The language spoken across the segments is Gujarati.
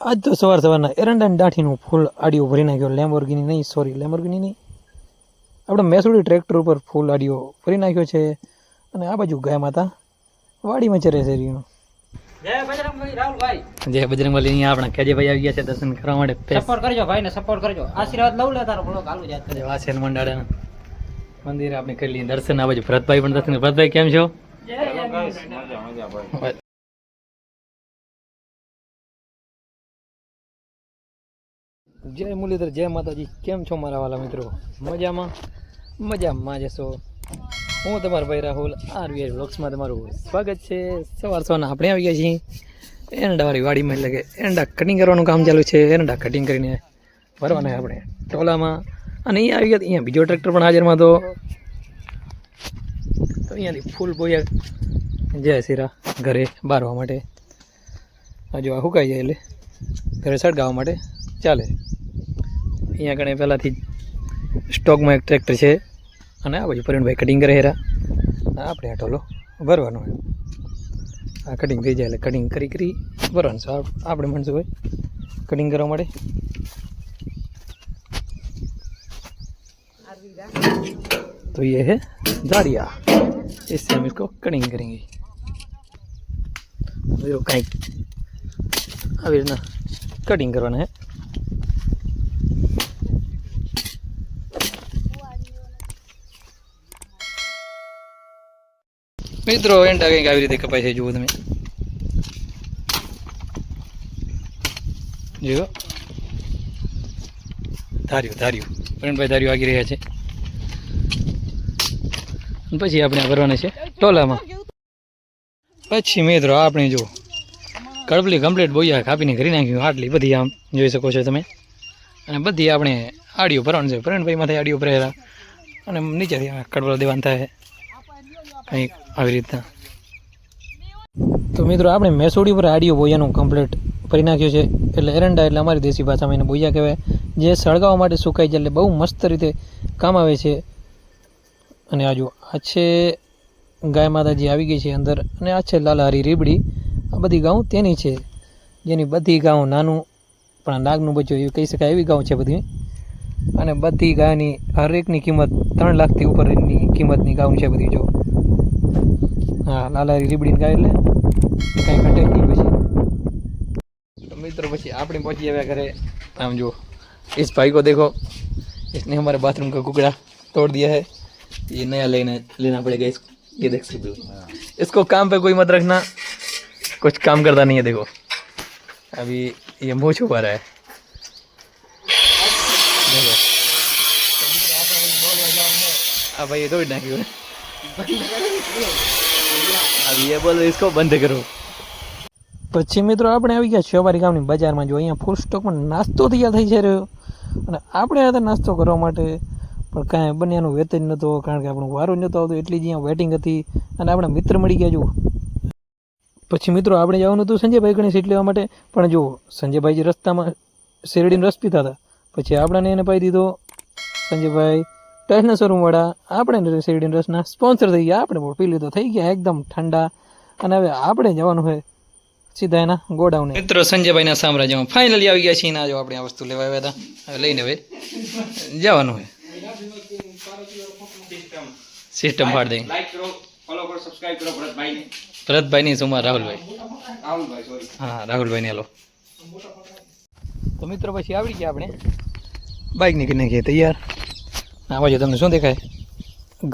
આજ તો સવાર સવારના એરંડાની દાઠીનું ફૂલ આડિયો ભરી નાખ્યો. લેમ્બોર્ગિની નહીં સોરી લેમ્બોર્ગિની નહીં. આપણે મેસુડી ટ્રેક્ટર ઉપર ફૂલ આડિયો ભરી નાખ્યો છે અને આ બાજુ ગાય માતા વાડીમાં ચરે છે રહ્યું જય બજરંગબલી રાહુલભાઈ. જય બજરંગબલી અહીંયા આપણા કેજેભાઈ આવી ગયા છે દર્શન કરવા માટે. સપોર્ટ કરજો ભાઈને સપોર્ટ કરજો. આશીર્વાદ લઉં લે તારો બ્લોગ હાલું જાત કરજો વાસેન મંડાળા મંદિર આપણે કરી લઈએ દર્શન આ બાજુ ભરતભાઈ પણ દર્શન. ભરતભાઈ કેમ છો? જય મુરલીધર, જય માતાજી. કેમ છો મારા વાલા મિત્રો? મજામાં? મજામાં જશો. હું તમારો ભાઈ રાહુલ આરવીઆઈ બ્લોક્સમાં તમારું સ્વાગત છે. સવાર સવારના આપણે આવી ગયા છીએ એરંડાવાળી વાડીમાં, એટલે કે એરંડા કટિંગ કરવાનું કામ ચાલુ છે. એરંડા કટિંગ કરીને ભરવાના આપણે ટોલામાં. અને અહીંયા આવી ગયા, અહીંયા બીજો ટ્રેક્ટર પણ હાજરમાં તો અહીંયાથી ફૂલ બોયા જય સિરા ઘરે બારવા માટે. હજુ આ સુકાઈ જાય એટલે. ઘરે સળગાવવા માટે ચાલે. અહીંયા કણે પહેલાંથી સ્ટોકમાં એક ટ્રેક્ટર છે અને આ બાજુ પરિણભાઈ કટિંગ કરે હેરા અને આપણે આ ટોલો ભરવાનો હોય આ કટિંગ થઈ જાય એટલે કટિંગ કરી કરી ભરવાનું છે આપ- આપણે મનસું ભાઈ કટિંગ કરવા માટે तो ये है दारिया इससे हम इसको कटिंग करेंगे देखो कहीं આવી રીતના કટિંગ કરવાના હે મિત્રો એંડા કંઈક આવી રીતે કપાય છે, જુઓ તમે. જુઓ. ધાર્યું ધાર્યું. પ્રેમભાઈ ધાર્યું આગી રહ્યા છે. પછી આપણે ભરવાના છે ટોલામાં. પછી મિત્રો, આપણે જો કડબલી કમ્પ્લીટ બોયા, કાપીને કરી નાખ્યું, આટલી બધી આમ જોઈ શકો છો તમે. અને બધી આપણે આડીઓ ભરવાનું છે. પ્રેમભાઈમાંથી માથે આડીઓ ભરેલા. અને નીચેથી આ કડબલો દેવાનું થાય. કંઈક આવી રીતના. તો મિત્રો, આપણે મેસોડી પર આડીઓ બોયાનું કમ્પ્લીટ ભરી નાખ્યું છે. એટલે એરંડા એટલે અમારી દેશી ભાષામાં એને બોયા કહેવાય. જે સળગાવવા માટે સુકાઈ જાય એટલે બહુ મસ્ત રીતે કામ આવે છે. અને આ જો, આ છે ગાય માતાજી આવી ગઈ છે અંદર. અને આ છે લાલહારી રીબડી. આ બધી ગાઉં તેની છે. જેની બધી ગાઉં નાનું, પણ નાગનું બચ્યું એવું કહી શકાય એવી ગાઉં છે બધી. અને બધી ગાયની હરેકની કિંમત ત્રણ લાખથી ઉપરની કિંમતની ગાઉં છે બધી જો. હા લાલા રીબડીને ગાય तो मित्र इस भाई को देखो इसने हमारे बाथरूम का कुकड़ा तोड़ दिया है ये नया लेना लेना पड़ेगा इसको ये देख सकते हो इसको काम पे कोई मत रखना कुछ काम करता नहीं है देखो अभी ये मुँह छुपा रहा है देखो अब ये तो क्यों अब ये बोलो इसको બંધ કરો પછી મિત્રો આપણે આવી ગયા શિવારી ગામની બજારમાં જો અહીંયા ફૂલ સ્ટોકમાં નાસ્તો તૈયાર થઈ છે રહ્યો અને આપણે હતા નાસ્તો કરવા માટે પણ કાંઈ બંનેનું વેતન નહોતો કારણ કે આપણું વારો જ નહોતો આવતો એટલી જ અહીંયા વેટિંગ હતી અને આપણા મિત્ર મળી ગયા જો પછી મિત્રો આપણે જવાનું હતું સંજયભાઈ ગણી સીટ લેવા માટે પણ જો સંજયભાઈ જે રસ્તામાં શેરડીનો રસ પીતા હતા પછી આપણને એને પાઈ દીધો સંજયભાઈ ટાઈસના શોરૂમવાળા આપણે શેરડીનો રસના સ્પોન્સર થઈ ગયા આપણે પણ પી લીધો થઈ ગયા એકદમ ઠંડા. અને હવે આપણે જવાનું હોય સીધા એના ગોડાઉને. મિત્રો સંજયભાઈના સામ્રાજ્યમાં ફાઇનલી આવી ગયા છીએ. ના જો આપણે આ વસ્તુ લેવા આવ્યા હતા. હવે લઈને હવે જવાનું હોય સિસ્ટમ ફાડ દઈ લાઈક કરો ફોલો કરો સબસ્ક્રાઇબ કરો ભરતભાઈ ની. સુમાર રાહુલભાઈ. હા રાહુલભાઈ ને હાલો. તો મિત્રો પછી આવડી ગયા આપણે. બાઇક નીકળી નાખીએ તૈયાર. આ બાજુ તમને શું દેખાય?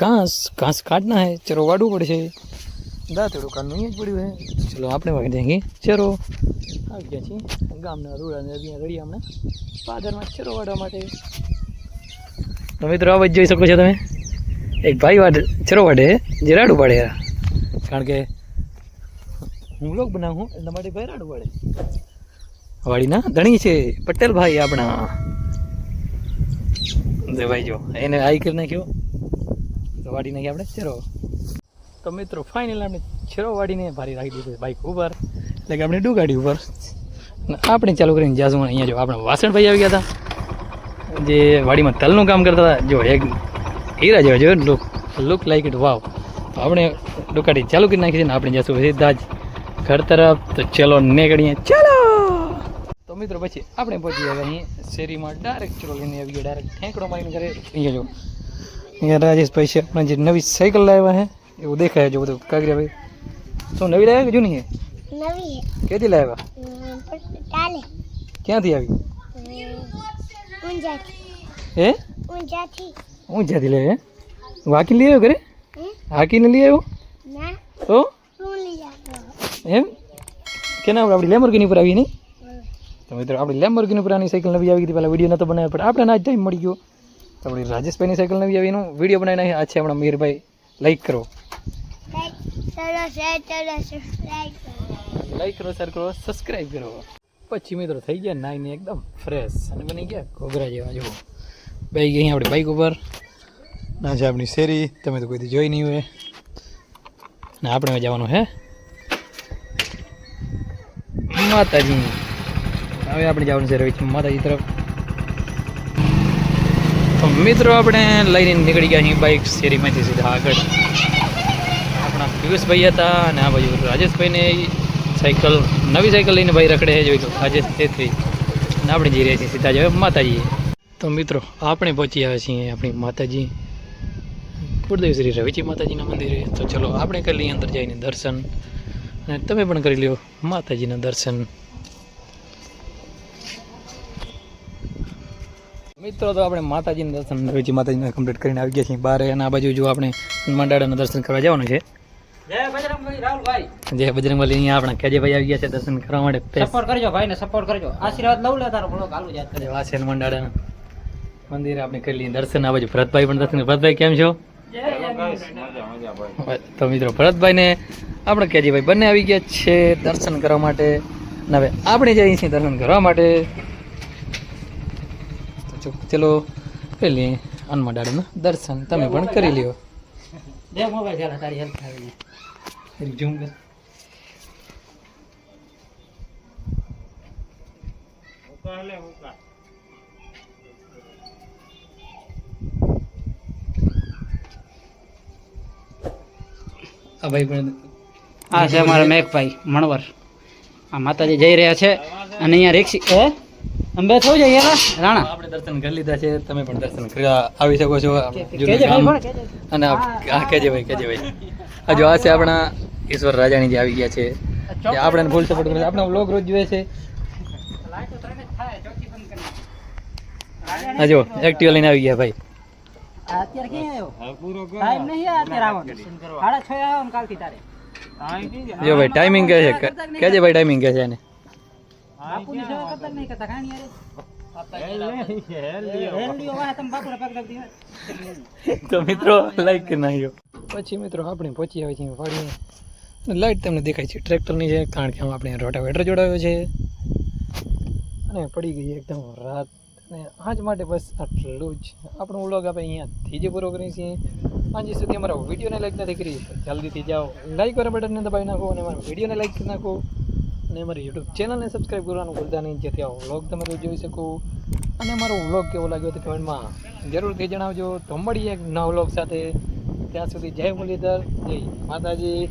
ઘાસ ઘાસ કાઢના હે, ચરો વાડવું પડશે દાંતડું કાઢનું અહીંયા જ પડ્યું હે. ચલો, આપણે વાગી જઈએ ચરો. આવી ગયા છીએ. ગામના રૂડા ને અહીંયા રડી આપણે પાદરમાં ચરો વાડવા માટે. તો મિત્રો આવાજ જોઈ શકો છો તમે. એક ભાઈ વાડે, ચરો વાડે જે રાડું પાડે કારણ કે હું લોક બનાવું એના માટે ભાઈ રાડું પાડે વાડીના ધણી છે, પટેલભાઈ આપણા. જે ભાઈ જો એને આઈ કરી નાખ્યો. તો વાડી નાખી આપણે ચેરો તો મિત્રો ફાઇનલ આપણે ચેરો વાડીને ભારી રાખી દીધું બાઈક ઉપર. એટલે કે આપણે ડુગાડી ઉપર. આપણે ચાલુ કરીને જાશું અહીંયા જો આપણે વાસણભાઈ આવી ગયા હતા. જે વાડીમાં તલનું કામ કરતા હતા. જો એક હીરા જેવા જો look look like it wow તો આપણે ડુકાડી ચાલુ કરી નાખી છે ને આપણે જશું સીધા જ ઘર તરફ. તો ચલો નીકળીએ. ચાલો! તો મિત્રો પછી આપણે પહોંચી ગયા અહીં શેરીમાં ડાયરેક્ટ ચલો લઈને આવી ગયા ડાયરેક્ટ ઠેંકડો મારીને ઘરે. અહીંયા જો અહીંયા રાજેશભાઈ છે આપણે જે નવી સાયકલ લાવ્યા છે એવું દેખાય જો બધું. કાગરિયાભાઈ શું નવી લાવ્યા કે જૂની હે? કેથી લાવ્યા? ક્યાંથી આવી? હે? ઊંઝાથી. હું લે હે? વાકી લઈ આવ્યો ઘરે? હે? હાકીને લઈ આવ્યો? તો? એમ? કેના આપણે લેમોર્ગિની પર આવી હમ. તો મિત્રો, આપણી લેમોર્ગિની પુરાની સાયકલ નવી આવી હતી. પહેલાં વીડિયો નહોતો બનાવ્યો, પણ આપણે ના ટાઈમ મળી ગયો. તો આપણી રાજેશભાઈની સાયકલ નવી આવી વીડિયો બનાવી નાખી આ છે આપણા મીરભાઈ. લાઈક કરો. લાઈક કરો સર કરો સબસ્ક્રાઈબ કરો. પછી મિત્રો, થઈ ગયા નાઈને એકદમ ફ્રેશ અને બની ગયા ઘોઘરા જેવા, જુઓ. બાઈક અહીં આપણી બાઈક ઉપર. ના છે આપણી શેરી, તમે તો કોઈથી જોઈ નહીં હોય. ને આપણે જવાનું હે માતાજી. હવે આપણે જવાનું છે રવિ માતાજી તરફ. મિત્રો આપણે લઈને નીકળી ગયા અહીં બાઈક શેરીમાંથી સીધા આગળ. આપણા પિયુષભાઈ હતા અને આ બાજુ રાજેશભાઈને સાયકલ, નવી સાયકલ લઈને ભાઈ રખડે જોઈ તો રાજેશ તેથી. અને આપણે જઈ રહ્યા છીએ સીધા જ. માતાજીએ. તો મિત્રો, આપણે પહોંચી આવ્યા છીએ આપણી માતાજી. કુળદેવ શ્રી રવિજી માતાજીના મંદિરે. તો ચલો, આપણે કરી લઈએ અંદર જઈને દર્શન. અને તમે પણ કરી લ્યો માતાજીના દર્શન. મિત્રો તો આપણે માતાજીના દર્શન રવિજી માતાજીના કમ્પ્લીટ કરીને આવી ગયા છીએ બહાર અને આ બાજુ જો આપણે હનુમાન દાદાના દર્શન કરવા જવાનું છે. જય બજરંગબલી રાહુલભાઈ. જે બજરંગબલી અહીંયા આપણા કેજેભાઈ આવી ગયા છે દર્શન કરવા માટે. સપોર્ટ કરજો ભાઈને સપોર્ટ કરજો. આશીર્વાદ લઉં લે તારો યાદ કરે આ છે હનુમાન દાદાના મંદિરે આપણે કરી લઈએ દર્શન. આ બાજુ ભરતભાઈ પણ દર્શન. ભરતભાઈ કેમ છો? તો મિત્રો ભરતભાઈને આપણે કેજીભાઈ બંને આવી ગયા છે દર્શન કરવા માટે. હવે આપણે જઈએ છીએ દર્શન કરવા માટે. તો ચલો- પેલી હનુમાન દાદાના દર્શન તમે પણ કરી લ્યો. દેવ મોબાઈલ ચાલે તારી હેલ્પ થાય ઝૂમ કર. આ ભાઈ પણ આ છે અમારા મેઘભાઈ મણવર. આ માતાજી જઈ રહ્યા છે. અને અહીંયા રિક્ષી હે? અંબે થવું જઈએ રાણા. આપણે દર્શન કરી લીધા છે તમે પણ દર્શન કરવા આવી શકો છો. અને આ આ કેજે ભાઈ કેજે ભાઈ. હજુ આ છે આપણા ઈશ્વર રાજાણી જે આવી ગયા છે. આપણને આપણે ફૂલ સપોર્ટ કરે છે. આપણો વ્લોગ રોજ જોઈએ છે. આ જો એક્ટિવા લઈને આવી ગયા ભાઈ. અત્યારે ક્યાં આવ્યો? ટાઈમ નહીં અત્યારે આવવાનો. સાડા છ આવવાનું કાલથી તારે. જો ભાઈ ટાઈમિંગ કહે છે. કેજે ભાઈ ટાઈમિંગ કહે છે એને. બાપુની સેવા કરતા કે નહીં કરતા. તો મિત્રો લાઈક કરી નાખ્યો પછી મિત્રો આપણે પહોંચી આવે છીએ વાડીએ. લાઈટ તમને દેખાય છે ટ્રેક્ટરની છે કારણ કે આમાં આપણે રોટાવેટર જોડાયો છે. અને પડી ગઈ એકદમ રાત. અને આજ માટે બસ આટલું જ. આપણો વ્લોગ આપણે અહીંયાથી જ પૂરો કરીએ છીએ. આજે સુધી અમારા વિડીયોને લાઈક નથી કરી. જલ્દીથી જાઓ. લાઈક વાળા બટનને દબાવી નાખો અને અમારા વિડીયોને લાઈક કરી નાખો. અને અમારી યુટ્યુબ ચેનલને સબસ્ક્રાઈબ કરવાનું ભૂલતા નહીં. જેથી આ વ્લોગ તમે રોજ જોઈ શકો. અને અમારો વ્લોગ કેવો લાગ્યો તો કમેન્ટમાં જરૂરથી જણાવજો. તો મળીએ એક નવા વ્લોગ સાથે. ત્યાં સુધી જય મુરલીધર. જય માતાજી.